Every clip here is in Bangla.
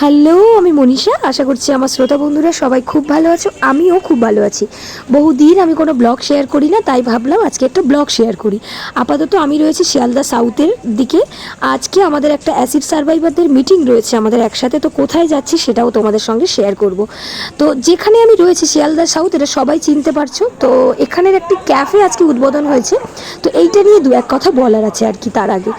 হ্যালো, আমি মনীষা। আশা করছি আমার শ্রোতা বন্ধুরা সবাই খুব ভালো আছো। আমিও খুব ভালো আছি। বহুদিন আমি কোনো ব্লগ শেয়ার করি না, তাই ভাবলাম আজকে একটা ব্লগ শেয়ার করি। আপাতত আমি রয়েছি শিয়ালদা সাউথের দিকে। আজকে আমাদের একটা অ্যাসিড সার্ভাইভারদের মিটিং রয়েছে আমাদের একসাথে। তো কোথায় যাচ্ছি সেটাও তোমাদের সঙ্গে শেয়ার করব। তো যেখানে আমি রয়েছি শিয়ালদা সাউথ, এটা সবাই চিনতে পারছ। তো এখানের একটি ক্যাফে আজকে উদ্বোধন হয়েছে। তো এইটা নিয়ে দু এক কথা বলার আছে আর কি তার আগে।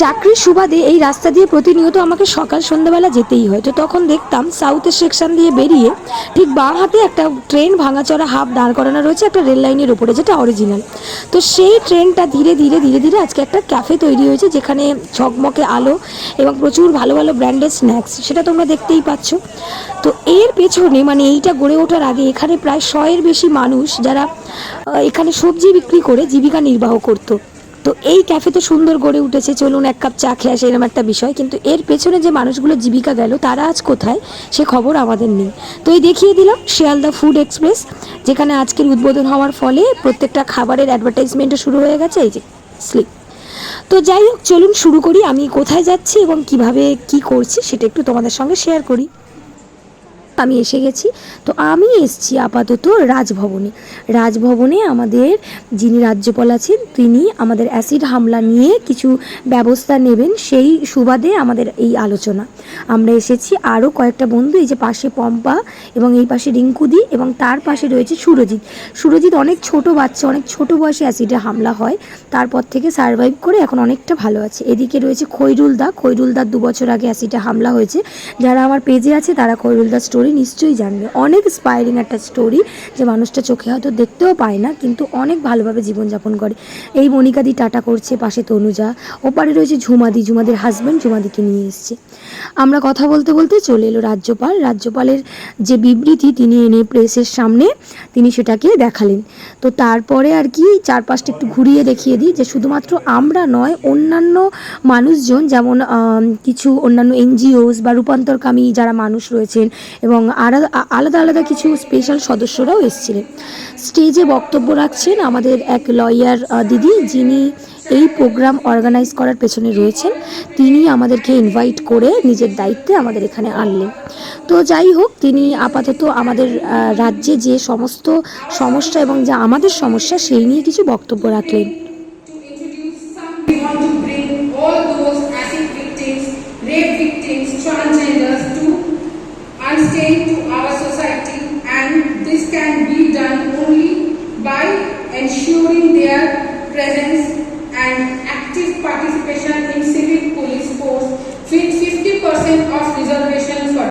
চাকরির সুবাদে এই রাস্তা দিয়ে প্রতিনিয়ত আমাকে সকাল সন্ধ্যাবেলা যেতেই হয়। তো তখন দেখতাম সাউথের সেকশন দিয়ে বেরিয়ে ঠিক বাঁ হাতে একটা ট্রেন ভাঙাচড়া হাফ দাঁড় করানো রয়েছে একটা রেল লাইনের উপরে যেটা অরিজিনাল তো সেই ট্রেনটা ধীরে ধীরে ধীরে ধীরে আজকে একটা ক্যাফে তৈরি হয়েছে যেখানে ঝকমকে আলো এবং প্রচুর ভালো ভালো ব্র্যান্ডেড স্ন্যাক্স সেটা তোমরা দেখতেই পাচ্ছ। তো এর পেছনে মানে এইটা গড়ে ওঠার আগে এখানে প্রায় শয়ের বেশি মানুষ যারা এখানে সবজি বিক্রি করে জীবিকা নির্বাহ করতো। তো এই ক্যাফে তো সুন্দর গড়ে উঠেছে। চলুন এক কাপ চা খেয়ে আসে এরকম একটা বিষয়। কিন্তু এর পেছনে যে মানুষগুলো জীবিকা গেল, তারা আজ কোথায়? সে খবর আমাদের নেই। তো এই দেখিয়ে দিলাম শিয়ালদা ফুড এক্সপ্রেস যেখানে আজকের উদ্বোধন হওয়ার ফলে প্রত্যেকটা খাবারের অ্যাডভার্টাইজমেন্টও শুরু হয়ে গেছে। এই যে স্লিপ তো যাই হোক, চলুন শুরু করি। আমি কোথায় যাচ্ছি এবং কীভাবে কি করছি, সেটা একটু তোমাদের সঙ্গে শেয়ার করি। আমি এসে গেছি। তো আমি এসছি আপাতত রাজভবনে। রাজভবনে আমাদের যিনি রাজ্যপাল আছেন, তিনি আমাদের অ্যাসিড হামলা নিয়ে কিছু ব্যবস্থা নেবেন, সেই সুবাদে আমাদের এই আলোচনা। আমরা এসেছি, আরও কয়েকটা বন্ধু, এই যে পাশে পম্পা এবং এই পাশে রিঙ্কুদি এবং তার পাশে রয়েছে সুরজিৎ। সুরজিৎ অনেক ছোট বাচ্চা, অনেক ছোট বয়সে অ্যাসিডে হামলা হয়। তারপর থেকে সার্ভাইভ করে এখন অনেকটা ভালো আছে। এদিকে রয়েছে খৈরুল দা খৈরুল দার দু বছর আগে অ্যাসিডে হামলা হয়েছে। যারা আমার পেজে আছে, তারা খৈরুল দার স্টোরি নিশ্চয়ই জানবে। অনেক স্পায়ারিং একটা স্টোরি যে মানুষটা চোখে হয়তো দেখতেও পায় না, কিন্তু অনেক ভালোভাবে জীবনযাপন করে। এই মনিকাদি টাটা করছে পাশে তনুজা। ওপারে রয়েছে ঝুমাদি ঝুমাদির হাজব্যান্ড ঝুমাদিকে নিয়ে এসছে। আমরা কথা বলতে বলতে চলে এলো রাজ্যপাল। রাজ্যপালের যে বিবৃতি তিনি এনে প্রেসের সামনে তিনি সেটাকে দেখালেন। তো তারপরে আর কি চারপাশটা একটু ঘুরিয়ে দেখিয়ে দিই যে শুধুমাত্র আমরা নয়, অন্যান্য মানুষজন যেমন কিছু অন্যান্য এনজিওস বা রূপান্তরকামী যারা মানুষ রয়েছেন এবং আলাদা আলাদা আলাদা কিছু স্পেশাল সদস্যরাও এসেছিলেন। স্টেজে বক্তব্য রাখছেন আমাদের এক লয়ার দিদি যিনি এই প্রোগ্রাম অর্গানাইজ করার পেছনে রয়েছেন। তিনি আমাদেরকে ইনভাইট করে নিজের দায়িত্বে আমাদের এখানে আনলেন। তো যাই হোক তিনি আপাতত আমাদের রাজ্যে যে সমস্ত সমস্যা এবং যা আমাদের সমস্যা সেই নিয়ে কিছু বক্তব্য রাখলেন। To introduce some, unstained to our society and this can be done only by ensuring their presence and active participation in civic police force with 50% of reservation for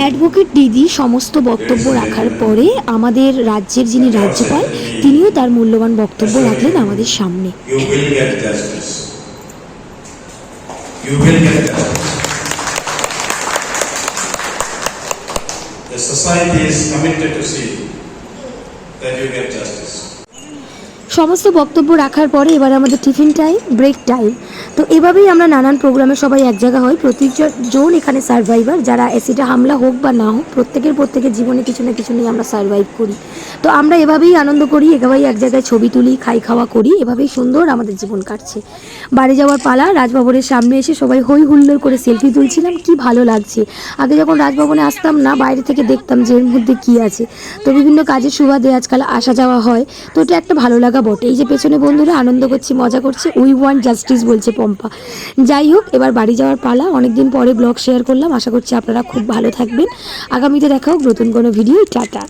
advocate দিদি সমস্ত বক্তব্য রাখার পরে আমাদের রাজ্যের যিনি রাজ্যপাল তিনিও তার মূল্যবান বক্তব্য রাখলেন আমাদের সামনে you will get justice. You will get justice. The society is committed to see that you get justice. সমস্ত বক্তব্য রাখার পরে এবার আমাদের টিফিন টাইম ব্রেক টাইম তো এভাবেই আমরা নানান প্রোগ্রামে সবাই এক জায়গা হই। প্রত্যেকজন এখানে সার্ভাইভার যারা অ্যাসিডে হামলা হোক বা না হোক, প্রত্যেকের প্রত্যেকের জীবনে কিছু না কিছু নিয়ে আমরা সার্ভাইভ করি। তো আমরা এভাবেই আনন্দ করি, এভাবেই এক জায়গায় ছবি তুলি, খাই খাওয়া করি, এভাবেই সুন্দর আমাদের জীবন কাটছে। বাড়ি যাওয়ার পালা রাজভবনের সামনে এসে সবাই হই হুল্লোড় করে সেলফি তুলছিলাম, কি ভালো লাগছে। আগে যখন রাজভবনে আসতাম না, বাইরে থেকে দেখতাম যে এর মধ্যে কী আছে। তো বিভিন্ন কাজের সুবাদে আজকাল আসা যাওয়া হয়। তো এটা একটা ভালো লাগা বটে। এই যে পেছনে বন্ধুরা, আনন্দ করছে, মজা করছে। উই ওয়ান্ট জাস্টিস বলছে পম্পা। যাই হোক, এবার বাড়ি যাওয়ার পালা। অনেকদিন পরে ব্লগ শেয়ার করলাম। আশা করছি আপনারা খুব ভালো থাকবেন। আগামীতে দেখা হোক নতুন কোনো ভিডিও টাটা।